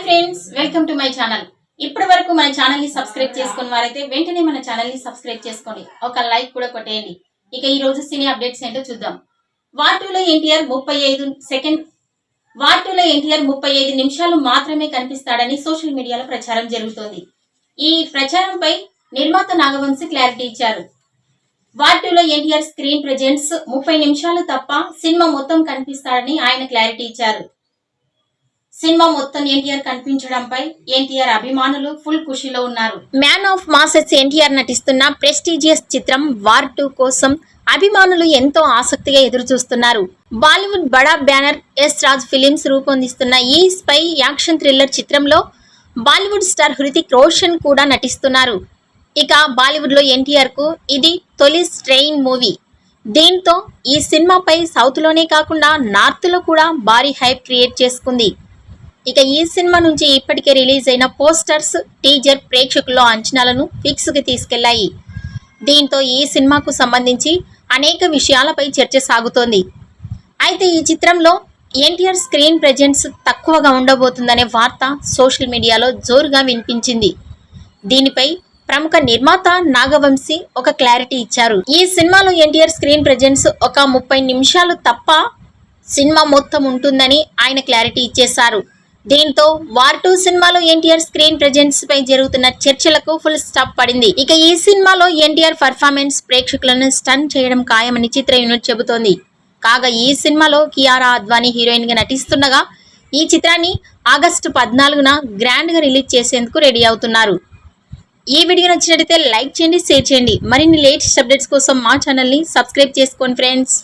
Hi friends welcome to my channel ఇప్పటి వరకు మన ఛానల్ని సబ్స్క్రైబ్ చేసుకున్న వారైతే వెంటనే మన ఛానల్ని సబ్స్క్రైబ్ చేసుకోండి. ఒక లైక్ కూడా కొట్టేయండి. ఇక ఈ రోజు సినీ అప్డేట్స్ ఏంటో చూద్దాం. వార్ టూలో ఎన్టీఆర్ ముప్పై ఐదు సెకండ్ వార్ టూలో ఎన్టీఆర్ ముప్పై ఐదు నిమిషాలు మాత్రమే కనిపిస్తాడని సోషల్ మీడియాలో ప్రచారం జరుగుతోంది. ఈ ప్రచారంపై నిర్మాత నాగవంశి క్లారిటీ ఇచ్చారు. వార్ టూలో ఎన్టీఆర్ స్క్రీన్ ప్రజెన్స్ ముప్పై నిమిషాలు తప్ప సినిమా మొత్తం కనిపిస్తాడని ఆయన క్లారిటీ ఇచ్చారు. సినిమా మొత్తం ఎన్టీఆర్ కనిపించడంపై ఎన్టీఆర్ అభిమానులు ఫుల్ ఖుషీలో ఉన్నారు. మ్యాన్ ఆఫ్ మాసెస్ ఎన్టీఆర్ నటిస్తున్న ప్రెస్టీజియస్ చిత్రం వార్ టూ కోసం అభిమానులు ఎంతో ఆసక్తిగా ఎదురు చూస్తున్నారు బాలీవుడ్ బడా బ్యానర్ ఎస్ రాజ్ ఫిలిమ్స్ రూపొందిస్తున్న ఈ స్పై యాక్షన్ థ్రిల్లర్ చిత్రంలో బాలీవుడ్ స్టార్ హృతిక్ రోషన్ కూడా నటిస్తున్నారు. ఇక బాలీవుడ్లో ఎన్టీఆర్కు ఇది తొలి స్ట్రెయిన్ మూవీ దీంతో ఈ సినిమాపై సౌత్లోనే కాకుండా నార్త్లో కూడా భారీ హైప్ క్రియేట్ చేసుకుంది. ఇక ఈ సినిమా నుంచి ఇప్పటికే రిలీజ్ అయిన పోస్టర్స్ టీజర్ ప్రేక్షకుల్లో అంచనాలను ఫిక్స్కి తీసుకెళ్ళాయి. దీంతో ఈ సినిమాకు సంబంధించి అనేక విషయాలపై చర్చ సాగుతోంది. అయితే ఈ చిత్రంలో ఎన్టీఆర్ స్క్రీన్ ప్రెజెన్స్ తక్కువగా ఉండబోతుందనే వార్త సోషల్ మీడియాలో జోరుగా వినిపించింది. దీనిపై ప్రముఖ నిర్మాత నాగవంశీ ఒక క్లారిటీ ఇచ్చారు. ఈ సినిమాలో ఎన్టీఆర్ స్క్రీన్ ప్రెజెన్స్ ఒక ముప్పై నిమిషాలు తప్ప సినిమా మొత్తం ఉంటుందని ఆయన క్లారిటీ ఇచ్చేశారు. దీంతో వార్ టూ సినిమాలో ఎన్టీఆర్ స్క్రీన్ ప్రజెన్స్ పై జరుగుతున్న చర్చలకు ఫుల్ స్టాప్ పడింది. ఇక ఈ సినిమాలో ఎన్టీఆర్ పర్ఫార్మెన్స్ ప్రేక్షకులను స్టన్ చేయడం ఖాయమని చిత్ర యూనిట్ చెబుతోంది. కాగా ఈ సినిమాలో కియారా అద్వానీ హీరోయిన్గా నటిస్తుండగా ఈ చిత్రాన్ని ఆగస్టు పద్నాలుగున గ్రాండ్గా రిలీజ్ చేసేందుకు రెడీ అవుతున్నారు. ఈ వీడియో నచ్చినట్లయితే లైక్ చేయండి షేర్ చేయండి. మరిన్ని లేటెస్ట్ అప్డేట్స్ కోసం మా ఛానల్ని సబ్స్క్రైబ్ చేసుకోండి ఫ్రెండ్స్